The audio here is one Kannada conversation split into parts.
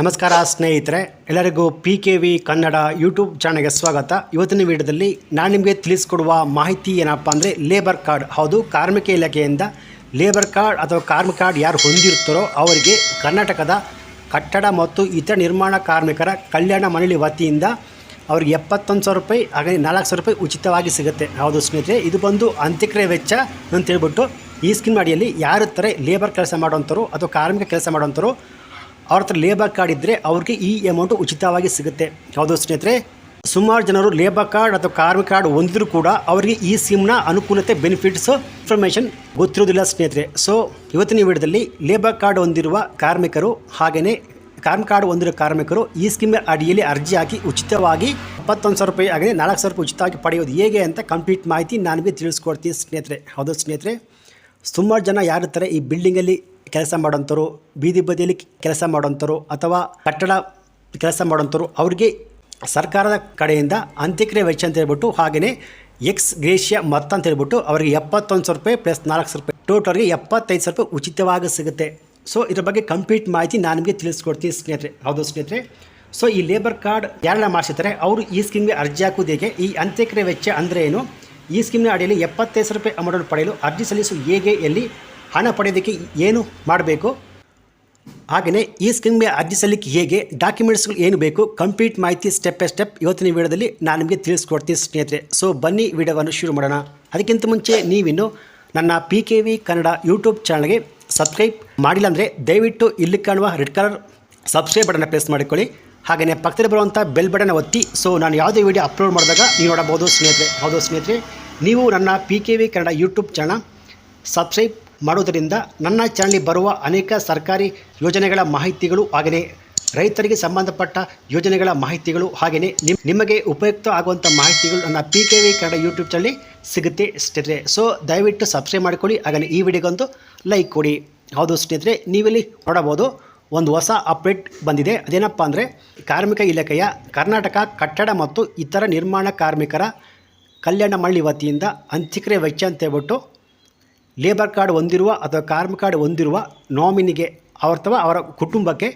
ನಮಸ್ಕಾರ ಸ್ನೇಹಿತರೆ, ಎಲ್ಲರಿಗೂ P K V Kannada YouTube ಚಾನಲ್ಗೆ ಸ್ವಾಗತ. ಇವತ್ತಿನ ವಿಡಿಯೋದಲ್ಲಿ ನಾನು ನಿಮಗೆ ತಿಳಿಸ್ಕೊಡುವ ಮಾಹಿತಿ ಏನಪ್ಪ ಅಂದರೆ ಲೇಬರ್ ಕಾರ್ಡ್ ಹೌದು, ಕಾರ್ಮಿಕ ಇಲಾಖೆಯಿಂದ ಲೇಬರ್ ಕಾರ್ಡ್ ಅಥವಾ ಕಾರ್ಮಿಕ ಕಾರ್ಡ್ ಯಾರು ಹೊಂದಿರ್ತಾರೋ ಅವರಿಗೆ ಕರ್ನಾಟಕದ ಕಟ್ಟಡ ಮತ್ತು ಇತರ ನಿರ್ಮಾಣ ಕಾರ್ಮಿಕರ ಕಲ್ಯಾಣ ಮಂಡಳಿ ವತಿಯಿಂದ ಅವ್ರಿಗೆ ಎಪ್ಪತ್ತೊಂದು ಸಾವಿರ ರೂಪಾಯಿ, ಹಾಗೆ ನಾಲ್ಕು ಸಾವಿರ ರೂಪಾಯಿ ಉಚಿತವಾಗಿ ಸಿಗುತ್ತೆ. ಹೌದು ಸ್ನೇಹಿತರೆ, ಇದು ಬಂದು ಅಂತ್ಯಕ್ರಿಯೆ ವೆಚ್ಚ ಅಂತ ಹೇಳ್ಬಿಟ್ಟು ಈ ಸ್ಕೀಮ್ ಅಡಿಯಲ್ಲಿ ಯಾರು ಥರ ಲೇಬರ್ ಕೆಲಸ ಮಾಡೋಂಥವ್ರು ಅಥವಾ ಕಾರ್ಮಿಕ ಕೆಲಸ ಮಾಡೋಂಥವ್ರು ಅವ್ರ ಹತ್ರ ಲೇಬರ್ ಕಾರ್ಡ್ ಇದ್ದರೆ ಅವ್ರಿಗೆ ಈ ಅಮೌಂಟು ಉಚಿತವಾಗಿ ಸಿಗುತ್ತೆ. ಹೌದು ಸ್ನೇಹಿತರೆ? ಸುಮಾರು ಜನರು ಲೇಬರ್ ಕಾರ್ಡ್ ಅಥವಾ ಕಾರ್ಮಿಕ ಕಾರ್ಡ್ ಹೊಂದಿದ್ರು ಕೂಡ ಅವರಿಗೆ ಈ ಸಿಮ್ನ ಅನುಕೂಲತೆ ಬೆನಿಫಿಟ್ಸು ಇನ್ಫಾರ್ಮೇಷನ್ ಗೊತ್ತಿರೋದಿಲ್ಲ ಸ್ನೇಹಿತರೆ. ಸೊ ಇವತ್ತಿನ ವಿಡಿಯೋದಲ್ಲಿ ಲೇಬರ್ ಕಾರ್ಡ್ ಹೊಂದಿರುವ ಕಾರ್ಮಿಕರು ಹಾಗೆಯೇ ಕಾರ್ಮಿಕ ಕಾರ್ಡ್ ಹೊಂದಿರೋ ಕಾರ್ಮಿಕರು ಈ ಸ್ಕೀಮ್ ಅಡಿಯಲ್ಲಿ ಅರ್ಜಿ ಹಾಕಿ ಉಚಿತವಾಗಿ ಇಪ್ಪತ್ತೊಂದು ಸಾವಿರ ರೂಪಾಯಿ ಆಗಲಿ, ನಾಲ್ಕು ಸಾವಿರ ರೂಪಾಯಿ ಉಚಿತವಾಗಿ ಪಡೆಯೋದು ಹೇಗೆ ಅಂತ ಕಂಪ್ಲೀಟ್ ಮಾಹಿತಿ ನಾನು ಭೀ ತಿಳಿಸ್ಕೊಡ್ತೀನಿ ಸ್ನೇಹಿತರೆ. ಹೌದು ಸ್ನೇಹಿತರೆ? ಸುಮಾರು ಜನ ಯಾರಿರ್ತಾರೆ ಈ ಬಿಲ್ಡಿಂಗಲ್ಲಿ ಕೆಲಸ ಮಾಡೋಂಥವ್ರು ಬೀದಿ ಬದಿಯಲ್ಲಿ ಕೆಲಸ ಮಾಡೋಂಥವ್ರು ಅಥವಾ ಕಟ್ಟಡ ಕೆಲಸ ಮಾಡೋಂಥವ್ರು ಅವ್ರಿಗೆ ಸರ್ಕಾರದ ಕಡೆಯಿಂದ ಅಂತ್ಯಕ್ರಿಯೆ ವೆಚ್ಚ ಅಂತ ಹೇಳ್ಬಿಟ್ಟು ಹಾಗೆಯೇ ಎಕ್ಸ್ ಗ್ರೇಷಿಯ ಮೊತ್ತ ಅಂತ ಹೇಳ್ಬಿಟ್ಟು ಅವರಿಗೆ ಎಪ್ಪತ್ತೊಂದು ಸಾವಿರ ರೂಪಾಯಿ ಪ್ಲಸ್ ನಾಲ್ಕು ಸಾವಿರ ರೂಪಾಯಿ. ಟೋಟಲ್ಗೆ ಎಪ್ಪತ್ತೈದು ಸಾವಿರ ರೂಪಾಯಿ ಉಚಿತವಾಗಿ ಸಿಗುತ್ತೆ. ಸೊ ಇದ್ರ ಬಗ್ಗೆ ಕಂಪ್ಲೀಟ್ ಮಾಹಿತಿ ನಾನು ನಿಮಗೆ ತಿಳಿಸ್ಕೊಡ್ತೀನಿ ಸ್ನೇಹಿತರೆ, ಹೌದು ಸ್ನೇಹಿತರೆ. ಸೊ ಈ ಲೇಬರ್ ಕಾರ್ಡ್ ಯಾರನ್ನ ಮಾಡಿಸಿರ್ತಾರೆ, ಅವರು ಈ ಸ್ಕೀಮ್ಗೆ ಅರ್ಜಿ ಹಾಕುವುದು ಹೇಗೆ, ಈ ಅಂತ್ಯಕ್ರಿಯೆ ವೆಚ್ಚ ಅಂದರೆ ಏನು? ಈ ಸ್ಕೀಮ್ನ ಅಡಿಯಲ್ಲಿ ಎಪ್ಪತ್ತೈದು ಸಾವಿರ ರೂಪಾಯಿ ಅಮೌಂಟನ್ನು ಪಡೆಯಲು ಅರ್ಜಿ ಸಲ್ಲಿಸು ಹೇಗೆ ಎಲ್ಲಿ? ಹಣ ಪಡೆಯೋದಕ್ಕೆ ಏನು ಮಾಡಬೇಕು? ಹಾಗೆಯೇ ಈ ಸ್ಕೀಮ್ಗೆ ಅರ್ಜಿ ಸಲ್ಲಿಕೆ ಹೇಗೆ, ಡಾಕ್ಯುಮೆಂಟ್ಸ್ಗಳು ಏನು ಬೇಕು, ಕಂಪ್ಲೀಟ್ ಮಾಹಿತಿ ಸ್ಟೆಪ್ ಬೈ ಸ್ಟೆಪ್ ಇವತ್ತಿನ ವಿಡಿಯೋದಲ್ಲಿ ನಾನು ನಿಮಗೆ ತಿಳಿಸ್ಕೊಡ್ತೀನಿ ಸ್ನೇಹಿತರೆ. ಸೊ ಬನ್ನಿ ವಿಡಿಯೋವನ್ನು ಶುರು ಮಾಡೋಣ. ಅದಕ್ಕಿಂತ ಮುಂಚೆ ನೀವಿನ್ನು ನನ್ನ P K V Kannada YouTube ಚಾನಲ್ಗೆ ಸಬ್ಸ್ಕ್ರೈಬ್ ಮಾಡಿಲ್ಲ ಅಂದರೆ ದಯವಿಟ್ಟು ಇಲ್ಲಿ ಕಾಣುವ ರೆಡ್ ಕಲರ್ ಸಬ್ಸ್ಕ್ರೈಬ್ ಬಟನ್ನ ಪ್ರೆಸ್ ಮಾಡಿಕೊಳ್ಳಿ. ಹಾಗೆಯೇ ಪಕ್ಕದಲ್ಲಿ ಬರುವಂಥ ಬೆಲ್ ಬಟನ್ ಒತ್ತಿ. ಸೊ ನಾನು ಯಾವುದೇ ವಿಡಿಯೋ ಅಪ್ಲೋಡ್ ಮಾಡಿದಾಗ ನೀವು ನೋಡಬಹುದು ಸ್ನೇಹಿತರೆ. ಹೌದು ಸ್ನೇಹಿತರೆ, ನೀವು ನನ್ನ P K V Kannada YouTube channel subscribe ಮಾಡೋದರಿಂದ ನನ್ನ ಚಾನಲ್ಗೆ ಬರುವ ಅನೇಕ ಸರ್ಕಾರಿ ಯೋಜನೆಗಳ ಮಾಹಿತಿಗಳು ಹಾಗೆಯೇ ರೈತರಿಗೆ ಸಂಬಂಧಪಟ್ಟ ಯೋಜನೆಗಳ ಮಾಹಿತಿಗಳು ಹಾಗೆಯೇ ನಿಮ್, ನಿಮಗೆ ಉಪಯುಕ್ತ ಆಗುವಂಥ ಮಾಹಿತಿಗಳು ನನ್ನ P K V Kannada YouTube channel ಸಿಗುತ್ತೆ ಸ್ನೇಹಿತರೆ. ಸೊ ದಯವಿಟ್ಟು ಸಬ್ಸ್ಕ್ರೈಬ್ ಮಾಡಿಕೊಳ್ಳಿ, ಹಾಗೆಯೇ ಈ ವಿಡಿಯೋಗೊಂದು ಲೈಕ್ ಕೊಡಿ. ಹೌದು ಸ್ನೇಹಿತರೆ, ನೀವಿಲ್ಲಿ ನೋಡಬಹುದು ಒಂದು ಹೊಸ ಅಪ್ಡೇಟ್ ಬಂದಿದೆ. ಅದೇನಪ್ಪ ಅಂದರೆ ಕಾರ್ಮಿಕ ಇಲಾಖೆಯ ಕರ್ನಾಟಕ ಕಟ್ಟಡ ಮತ್ತು ಇತರ ನಿರ್ಮಾಣ ಕಾರ್ಮಿಕರ ಕಲ್ಯಾಣ ಮಳ್ಳಿ ವತಿಯಿಂದ ಅಂತ್ಯಕ್ರಿಯೆ ವೆಚ್ಚ ಅಂತ ಹೇಳ್ಬಿಟ್ಟು ಲೇಬರ್ ಕಾರ್ಡ್ ಹೊಂದಿರುವ ಅಥವಾ ಕಾರ್ಮಿಕ ಕಾರ್ಡ್ ಹೊಂದಿರುವ ನಾಮಿನಿಗೆ ಅಥವಾ ಅವರ ಕುಟುಂಬಕ್ಕೆ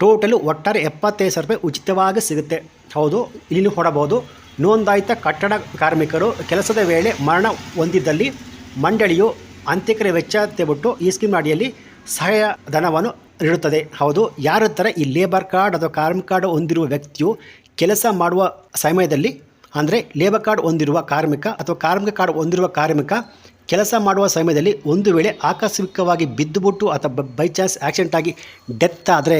ಟೋಟಲು ಒಟ್ಟಾರೆ ಎಪ್ಪತ್ತೈದು ಸಾವಿರ ರೂಪಾಯಿ ಉಚಿತವಾಗಿ ಸಿಗುತ್ತೆ. ಹೌದು ಇಲ್ಲಿ ಹೊಡಬಹುದು ನೋಂದಾಯಿತ ಕಟ್ಟಡ ಕಾರ್ಮಿಕರು ಕೆಲಸದ ವೇಳೆ ಮರಣ ಹೊಂದಿದ್ದಲ್ಲಿ ಮಂಡಳಿಯು ಅಂತ್ಯಕ್ರಿಯೆ ವೆಚ್ಚ ಅಂತೇಳ್ಬಿಟ್ಟು ಈ ಸ್ಕೀಮ್ ಅಡಿಯಲ್ಲಿ ಸಹಾಯ ಧನವನ್ನು ನೀಡುತ್ತದೆ. ಹೌದು, ಯಾರ ಥರ ಈ ಲೇಬರ್ ಕಾರ್ಡ್ ಅಥವಾ ಕಾರ್ಮಿಕ ಕಾರ್ಡ್ ಹೊಂದಿರುವ ವ್ಯಕ್ತಿಯು ಕೆಲಸ ಮಾಡುವ ಸಮಯದಲ್ಲಿ, ಅಂದರೆ ಲೇಬರ್ ಕಾರ್ಡ್ ಹೊಂದಿರುವ ಕಾರ್ಮಿಕ ಅಥವಾ ಕಾರ್ಮಿಕ ಕಾರ್ಡ್ ಹೊಂದಿರುವ ಕಾರ್ಮಿಕ ಕೆಲಸ ಮಾಡುವ ಸಮಯದಲ್ಲಿ ಒಂದು ವೇಳೆ ಆಕಸ್ಮಿಕವಾಗಿ ಬಿದ್ದುಬಿಟ್ಟು ಅಥವಾ ಬೈ ಚಾನ್ಸ್ ಆಕ್ಸಿಡೆಂಟ್ ಆಗಿ ಡೆತ್ ಆದರೆ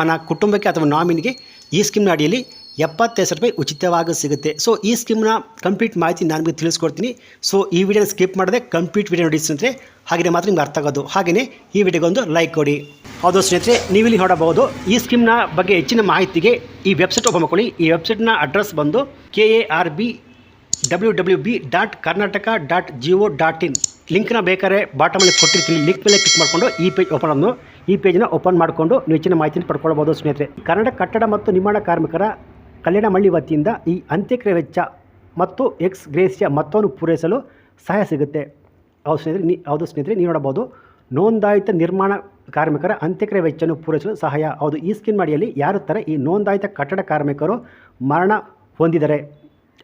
ಆನ ಕುಟುಂಬಕ್ಕೆ ಅಥವಾ ನಾಮಿನಿಗೆ ಈ ಸ್ಕೀಮ್ನ ಅಡಿಯಲ್ಲಿ ಎಪ್ಪತ್ತೈದು ಸಾವಿರ ರೂಪಾಯಿ ಉಚಿತವಾಗಿ ಸಿಗುತ್ತೆ. ಸೊ ಈ ಸ್ಕೀಮ್ನ ಕಂಪ್ಲೀಟ್ ಮಾಹಿತಿ ನಾನು ನಿಮಗೆ ತಿಳಿಸ್ಕೊಡ್ತೀನಿ. ಸೊ ಈ ವಿಡಿಯೋನ ಸ್ಕಿಪ್ ಮಾಡದೆ ಕಂಪ್ಲೀಟ್ ವಿಡಿಯೋ ನೋಡಿ ಸ್ನೇಹಿತರೆ ಹಾಗೆಯೇ ಮಾತ್ರ ನಿಮ್ಗೆ ಅರ್ಥ ಆಗೋದು. ಹಾಗೆಯೇ ಈ ವಿಡಿಯೋಗೊಂದು ಲೈಕ್ ಕೊಡಿ. ಹೌದು ಸ್ನೇಹಿತರೆ, ನೀವಿಲ್ಲಿ ನೋಡಬಹುದು, ಈ ಸ್ಕೀಮ್ನ ಬಗ್ಗೆ ಹೆಚ್ಚಿನ ಮಾಹಿತಿಗೆ ಈ ವೆಬ್ಸೈಟ್ ಓಪನ್ ಮಾಡ್ಕೊಳ್ಳಿ. ಈ ವೆಬ್ಸೈಟ್ನ ಅಡ್ರೆಸ್ ಬಂದು K A R B W W B dot Karnataka dot G O dot in ಲಿಂಕ್ನ ಬೇಕಾದ್ರೆ ಬಾಟಮಲ್ಲಿ ಕೊಟ್ಟಿರ್ತೀನಿ. ಲಿಂಕ್ ಮೇಲೆ ಕ್ಲಿಕ್ ಮಾಡಿಕೊಂಡು ಈ ಪೇಜ್ ಓಪನ್ ಅನ್ನು, ಈ ಪೇಜ್ನ ಓಪನ್ ಮಾಡಿಕೊಂಡು ನೀವು ಹೆಚ್ಚಿನ ಮಾಹಿತಿನ ಪಡ್ಕೊಳ್ಬೋದು ಸ್ನೇಹಿತರೆ. ಕನ್ನಡ ಕಟ್ಟಡ ಮತ್ತು ನಿರ್ಮಾಣ ಕಾರ್ಮಿಕರ ಕಲ್ಯಾಣ ಮಳ್ಳಿ ವತಿಯಿಂದ ಈ ಅಂತ್ಯಕ್ರಿಯೆ ವೆಚ್ಚ ಮತ್ತು ಎಕ್ಸ್ ಗ್ರೇಸಿಯ ಮೊತ್ತವನ್ನು ಪೂರೈಸಲು ಸಹಾಯ ಸಿಗುತ್ತೆ. ಹೌದು ಸ್ನೇಹಿತರೆ, ನೀ, ಹೌದು ಸ್ನೇಹಿತರೆ, ನೀವು ನೋಡಬಹುದು. ನೋಂದಾಯಿತ ನಿರ್ಮಾಣ ಕಾರ್ಮಿಕರ ಅಂತ್ಯಕ್ರಿಯ ವೆಚ್ಚವನ್ನು ಪೂರೈಸಲು ಸಹಾಯ. ಹೌದು, ಈ ಸ್ಕೀಮ್ ಅಡಿಯಲ್ಲಿ ಯಾರು ಥರ ಈ ನೋಂದಾಯಿತ ಕಟ್ಟಡ ಕಾರ್ಮಿಕರು ಮರಣ ಹೊಂದಿದರೆ?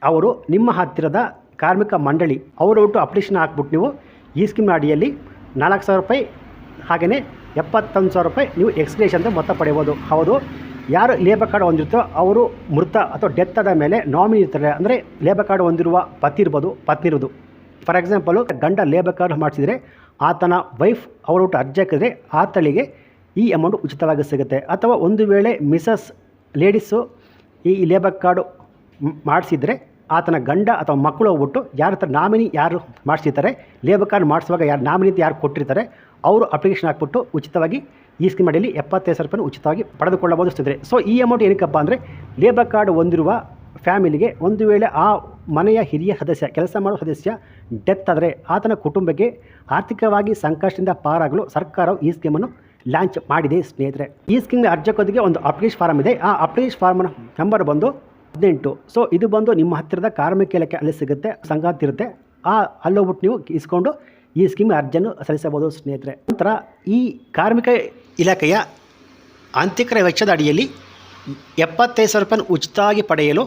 ಅವರು ನಿಮ್ಮ ಹತ್ತಿರದ ಕಾರ್ಮಿಕ ಮಂಡಳಿ, ಅವರು ಒಟ್ಟು ಅಪ್ಲಿಕೇಶನ್ ಹಾಕ್ಬಿಟ್ಟು ನೀವು ಈ ಸ್ಕೀಮ್ ಅಡಿಯಲ್ಲಿ ನಾಲ್ಕು ಸಾವಿರ ರೂಪಾಯಿ ಹಾಗೆಯೇ ಎಪ್ಪತ್ತೊಂದು ಸಾವಿರ ರೂಪಾಯಿ ನೀವು ಎಕ್ಸ್ಗ್ರೇಷನ್ ಅಂತ ಮೊತ್ತ ಪಡೆಯಬೋದು ಹೌದು, ಯಾರು ಲೇಬರ್ ಕಾರ್ಡ್ ಹೊಂದಿರ್ತೋ ಅವರು ಮೃತ ಅಥವಾ ಡೆತ್ ಆದ ಮೇಲೆ ನಾಮಿನಿ ಇರ್ತಾರೆ. ಅಂದರೆ ಲೇಬರ್ ಕಾರ್ಡ್ ಹೊಂದಿರುವ ಪತಿ ಇರ್ಬೋದು, ಪತ್ನಿ ಇರೋದು ಫಾರ್ ಎಕ್ಸಾಂಪಲು, ಗಂಡ ಲೇಬರ್ ಕಾರ್ಡ್ ಮಾಡಿಸಿದರೆ ಆತನ ವೈಫ್ ಅವರು ಅರ್ಜಿ ಹಾಕಿದರೆ ಆತಳಿಗೆ ಈ ಅಮೌಂಟ್ ಉಚಿತವಾಗಿ ಸಿಗುತ್ತೆ. ಅಥವಾ ಒಂದು ವೇಳೆ ಮಿಸಸ್ ಲೇಡೀಸು ಈ ಲೇಬರ್ ಕಾರ್ಡು ಮಾಡಿಸಿದರೆ ಆತನ ಗಂಡ ಅಥವಾ ಮಕ್ಕಳು ಹೋಗ್ಬಿಟ್ಟು ಯಾರ ಹತ್ರ ನಾಮಿನಿ ಯಾರು ಮಾಡಿಸಿರ್ತಾರೆ, ಲೇಬರ್ ಕಾರ್ಡ್ ಮಾಡಿಸುವಾಗ ಯಾರು ನಾಮಿನಿ ಅಂತ ಯಾರು ಕೊಟ್ಟಿರ್ತಾರೆ, ಅವರು ಅಪ್ಲಿಕೇಶನ್ ಹಾಕ್ಬಿಟ್ಟು ಉಚಿತವಾಗಿ ಈ ಸ್ಕೀಮ್ ಅಡಿಯಲ್ಲಿ ಎಪ್ಪತ್ತೈದು ಸಾವಿರ ರೂಪಾಯಿ ಉಚಿತವಾಗಿ ಪಡೆದುಕೊಳ್ಳಬಹುದು ಸ್ನೇಹಿತರೆ. ಸೊ ಈ ಅಮೌಂಟ್ ಏನಕ್ಕಪ್ಪ ಅಂದರೆ ಲೇಬರ್ ಕಾರ್ಡ್ ಹೊಂದಿರುವ ಫ್ಯಾಮಿಲಿಗೆ ಒಂದು ವೇಳೆ ಆ ಮನೆಯ ಹಿರಿಯ ಸದಸ್ಯ, ಕೆಲಸ ಮಾಡುವ ಸದಸ್ಯ ಡೆತ್ ಆದರೆ ಆತನ ಕುಟುಂಬಕ್ಕೆ ಆರ್ಥಿಕವಾಗಿ ಸಂಕಷ್ಟದಿಂದ ಪಾರಾಗಲು ಸರ್ಕಾರವು ಈ ಸ್ಕೀಮನ್ನು ಲಾಂಚ್ ಮಾಡಿದೆ ಸ್ನೇಹಿತರೆ. ಈ ಸ್ಕೀಮ್ಗೆ ಅರ್ಜಕೋದಿಗೆ ಒಂದು ಅಪ್ಲಿಕೇಶನ್ ಫಾರ್ಮ್ ಇದೆ. ಆ ಅಪ್ಲಿಕೇಶನ್ ಫಾರ್ಮ್ನ ನಂಬರ್ ಬಂದು ಹದಿನೆಂಟು. ಸೊ ಇದು ಬಂದು ನಿಮ್ಮ ಹತ್ತಿರದ ಕಾರ್ಮಿಕ ಇಲಾಖೆ ಅಲ್ಲಿ ಸಿಗುತ್ತೆ ಸಂಗಾತಿ ಇರುತ್ತೆ. ಆ ಅಲ್ಲೋಗ್ಬಿಟ್ಟು ನೀವು ಇಸ್ಕೊಂಡು ಈ ಸ್ಕೀಮ್ ಅರ್ಜಿಯನ್ನು ಸಲ್ಲಿಸಬಹುದು ಸ್ನೇಹಿತರೆ. ನಂತರ ಈ ಕಾರ್ಮಿಕ ಇಲಾಖೆಯ ಆಂತಿಕರ ವೆಚ್ಚದ ಅಡಿಯಲ್ಲಿ ಎಪ್ಪತ್ತೈದು ಸಾವಿರ ರೂಪಾಯಿ ಉಚಿತವಾಗಿ ಪಡೆಯಲು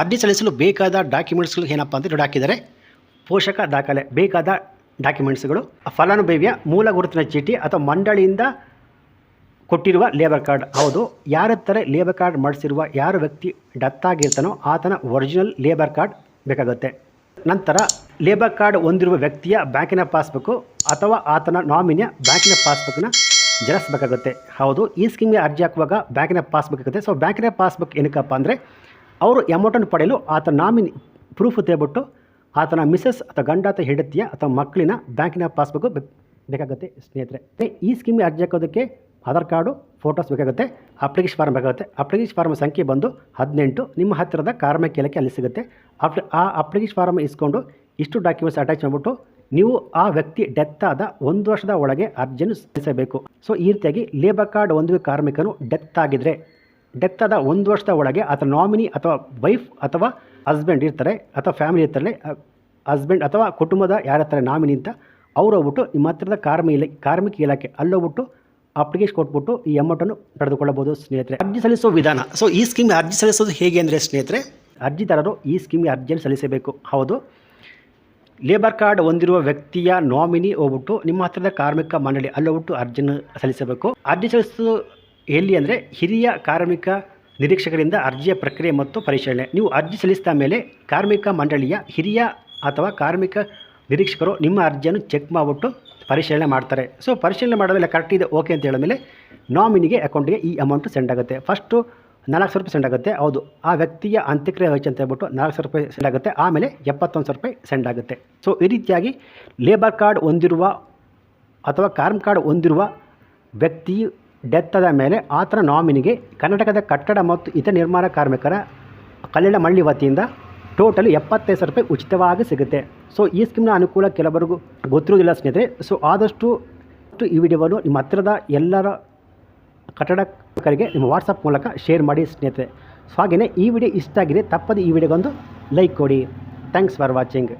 ಅರ್ಜಿ ಸಲ್ಲಿಸಲು ಬೇಕಾದ ಡಾಕ್ಯುಮೆಂಟ್ಸ್ಗಳು ಏನಪ್ಪ ಅಂತ ನೋಡಿ ಹಾಕಿದ್ದಾರೆ. ಪೋಷಕ ದಾಖಲೆ ಬೇಕಾದ ಡಾಕ್ಯುಮೆಂಟ್ಸ್ಗಳು ಫಲಾನುಭವಿಯ ಮೂಲ ಗುರುತಿನ ಚೀಟಿ ಅಥವಾ ಮಂಡಳಿಯಿಂದ ಕೊಟ್ಟಿರುವ ಲೇಬರ್ ಕಾರ್ಡ್. ಹೌದು ಯಾರ ಹತ್ರ ಲೇಬರ್ ಕಾರ್ಡ್ ಮಾಡಿಸಿರುವ ಯಾರು ವ್ಯಕ್ತಿ ಡೆತ್ ಆಗಿರ್ತಾನೋ ಆತನ ಒರಿಜಿನಲ್ ಲೇಬರ್ ಕಾರ್ಡ್ ಬೇಕಾಗುತ್ತೆ. ನಂತರ ಲೇಬರ್ ಕಾರ್ಡ್ ಹೊಂದಿರುವ ವ್ಯಕ್ತಿಯ ಬ್ಯಾಂಕಿನ ಪಾಸ್ಬುಕ್ಕು ಅಥವಾ ಆತನ ನಾಮಿನಿಯ ಬ್ಯಾಂಕಿನ ಪಾಸ್ಬುಕ್ನ ಜೆರಾಕ್ಸ್ ಬೇಕಾಗುತ್ತೆ ಹೌದು, ಈ ಸ್ಕೀಮ್ಗೆ ಅರ್ಜಿ ಹಾಕುವಾಗ ಬ್ಯಾಂಕಿನ ಪಾಸ್ಬುಕ್ ಆಗುತ್ತೆ ಸೊ ಬ್ಯಾಂಕಿನ ಪಾಸ್ಬುಕ್ ಏನಕ್ಕಪ್ಪ ಅಂದರೆ ಅವರು ಅಮೌಂಟನ್ನು ಪಡೆಯಲು ಆತನ ನಾಮಿನಿ ಪ್ರೂಫ್ ತೇಬಿಟ್ಟು ಆತನ ಮಿಸಸ್ ಅಥವಾ ಗಂಡ ಅಥವಾ ಹೆಂಡತಿಯ ಅಥವಾ ಮಕ್ಕಳಿನ ಬ್ಯಾಂಕಿನ ಪಾಸ್ಬುಕ್ ಬೇಕಾಗುತ್ತೆ ಸ್ನೇಹಿತರೆ. ಈ ಸ್ಕೀಮ್ಗೆ ಅರ್ಜಿ ಹಾಕೋದಕ್ಕೆ ಆಧಾರ್ ಕಾರ್ಡು, ಫೋಟೋಸ್ ಬೇಕಾಗುತ್ತೆ, ಅಪ್ಲಿಕೇಶನ್ ಫಾರ್ಮ್ ಬೇಕಾಗುತ್ತೆ. ಅಪ್ಲಿಕೇಶನ್ ಫಾರ್ಮ್ ಸಂಖ್ಯೆ ಬಂದು ಹದಿನೆಂಟು, ನಿಮ್ಮ ಹತ್ತಿರದ ಕಾರ್ಮಿಕ ಇಲಾಖೆ ಅಲ್ಲಿ ಸಿಗುತ್ತೆ. ಅಪ್ಲಿ, ಆ ಅಪ್ಲಿಕೇಶನ್ ಫಾರ್ಮ್ ಇಸ್ಕೊಂಡು ಇಷ್ಟು ಡಾಕ್ಯುಮೆಂಟ್ಸ್ ಅಟ್ಯಾಚ್ ಮಾಡಿಬಿಟ್ಟು ನೀವು ಆ ವ್ಯಕ್ತಿ ಡೆತ್ ಆದ ಒಂದು ವರ್ಷದ ಒಳಗೆ ಅರ್ಜಿಯನ್ನು ಸಲ್ಲಿಸಬೇಕು. ಸೊ ಈ ರೀತಿಯಾಗಿ ಲೇಬರ್ ಕಾರ್ಡ್ ಒಂದು ಕಾರ್ಮಿಕನು ಡೆತ್ ಆಗಿದ್ದರೆ ಡೆತ್ ಆದ ಒಂದು ವರ್ಷದ ಒಳಗೆ ಆತ ನಾಮಿನಿ ಅಥವಾ ವೈಫ್ ಅಥವಾ ಹಸ್ಬೆಂಡ್ ಇರ್ತಾರೆ, ಅಥವಾ ಫ್ಯಾಮಿಲಿ ಇರ್ತಾರೆ ಹಸ್ಬೆಂಡ್ ಅಥವಾ ಕುಟುಂಬದ ಯಾರತ್ತಾರೆ ನಾಮಿನಿ ಅಂತ, ಅವ್ರು ಹೋಗ್ಬಿಟ್ಟು ನಿಮ್ಮ ಹತ್ತಿರದ ಕಾರ್ಮಿ ಇಲಾಖೆ ಕಾರ್ಮಿಕ ಇಲಾಖೆ ಅಲ್ಲೋಗ್ಬಿಟ್ಟು ಅಪ್ಲಿಕೇಶನ್ ಕೊಟ್ಬಿಟ್ಟು ಈ ಅಮೌಂಟನ್ನು ಪಡೆದುಕೊಳ್ಳಬಹುದು ಸ್ನೇಹಿತರೆ. ಅರ್ಜಿ ಸಲ್ಲಿಸುವ ವಿಧಾನ. ಸೊ ಈ ಸ್ಕೀಮ್ ಅರ್ಜಿ ಸಲ್ಲಿಸೋದು ಹೇಗೆ ಅಂದರೆ ಸ್ನೇಹಿತರೆ? ಅರ್ಜಿದಾರರು ಈ ಸ್ಕೀಮ್ಗೆ ಅರ್ಜಿಯನ್ನು ಸಲ್ಲಿಸಬೇಕು. ಹೌದು. ಲೇಬರ್ ಕಾರ್ಡ್ ಹೊಂದಿರುವ ವ್ಯಕ್ತಿಯ ನಾಮಿನಿ ಹೋಗ್ಬಿಟ್ಟು ನಿಮ್ಮ ಹತ್ತಿರದ ಕಾರ್ಮಿಕ ಮಂಡಳಿ ಅಲ್ಲಿ ಹೋಗ್ಬಿಟ್ಟು ಅರ್ಜಿಯನ್ನು ಸಲ್ಲಿಸಬೇಕು. ಅರ್ಜಿ ಸಲ್ಲಿಸೋದು ಎಲ್ಲಿ ಅಂದರೆ ಹಿರಿಯ ಕಾರ್ಮಿಕ ನಿರೀಕ್ಷಕರಿಂದ ಅರ್ಜಿಯ ಪ್ರಕ್ರಿಯೆ ಮತ್ತು ಪರಿಶೀಲನೆ. ನೀವು ಅರ್ಜಿ ಸಲ್ಲಿಸಿದ ಮೇಲೆ ಕಾರ್ಮಿಕ ಮಂಡಳಿಯ ಹಿರಿಯ ಅಥವಾ ಕಾರ್ಮಿಕ ನಿರೀಕ್ಷಕರು ನಿಮ್ಮ ಅರ್ಜಿಯನ್ನು ಚೆಕ್ ಮಾಡಿಬಿಟ್ಟು ಪರಿಶೀಲನೆ ಮಾಡ್ತಾರೆ. ಸೊ ಪರಿಶೀಲನೆ ಮಾಡೋದೆಲ್ಲ ಕರೆಕ್ಟ್ ಇದೆ ಓಕೆ ಅಂತ ಹೇಳಿದ್ಮೇಲೆ ನಾಮಿನಿಗೆ ಅಕೌಂಟಿಗೆ ಈ ಅಮೌಂಟ್ ಸೆಂಡ್ ಆಗುತ್ತೆ. ಫಸ್ಟು ನಾಲ್ಕು ಸಾವಿರ ರೂಪಾಯಿ ಸೆಂಡ್ ಆಗುತ್ತೆ, ಹೌದು. ಆ ವ್ಯಕ್ತಿಯ ಅಂತ್ಯಕ್ರಿಯೆ ವೆಚ್ಚ ಅಂತ ಹೇಳ್ಬಿಟ್ಟು ನಾಲ್ಕು ಸಾವಿರ ರೂಪಾಯಿ ಸೆಂಡ್ ಆಗುತ್ತೆ, ಆಮೇಲೆ ಎಪ್ಪತ್ತೊಂದು ಸಾವಿರ ರೂಪಾಯಿ ಸೆಂಡ್ ಆಗುತ್ತೆ. ಸೊ ಈ ರೀತಿಯಾಗಿ ಲೇಬರ್ ಕಾರ್ಡ್ ಹೊಂದಿರುವ ಅಥವಾ ಕಾರ್ಮ್ ಕಾರ್ಡ್ ಹೊಂದಿರುವ ವ್ಯಕ್ತಿ ಆದ ಮೇಲೆ ಆತನ ನಾಮಿನಿಗೆ ಕರ್ನಾಟಕದ ಕಟ್ಟಡ ಮತ್ತು ಇತರ ನಿರ್ಮಾಣ ಕಾರ್ಮಿಕರ ಕಲ್ಯಾಣ ಮಳ್ಳಿ ವತಿಯಿಂದ ಟೋಟಲ್ ಎಪ್ಪತ್ತೈದು ಸಾವಿರ ರೂಪಾಯಿ ಉಚಿತವಾಗಿ ಸಿಗುತ್ತೆ. ಸೊ ಈ ಸ್ಕೀಮ್ನ ಅನುಕೂಲ ಕೆಲವರಿಗೂ ಗೊತ್ತಿರೋದಿಲ್ಲ ಸ್ನೇಹಿತರೆ. ಸೊ ಆದಷ್ಟು ಈ ವಿಡಿಯೋವನ್ನು ನಿಮ್ಮ ಹತ್ತಿರದ ಎಲ್ಲರ ಕಟ್ಟಡಕರಿಗೆ ನಿಮ್ಮ ವಾಟ್ಸಪ್ ಮೂಲಕ ಶೇರ್ ಮಾಡಿ ಸ್ನೇಹಿತರೆ. ಸೊ ಹಾಗೆಯೇ ಈ ವಿಡಿಯೋ ಇಷ್ಟ ಆಗಿದೆ ತಪ್ಪದೆ ಈ ವಿಡಿಯೋಗೊಂದು ಲೈಕ್ ಕೊಡಿ. Thanks for watching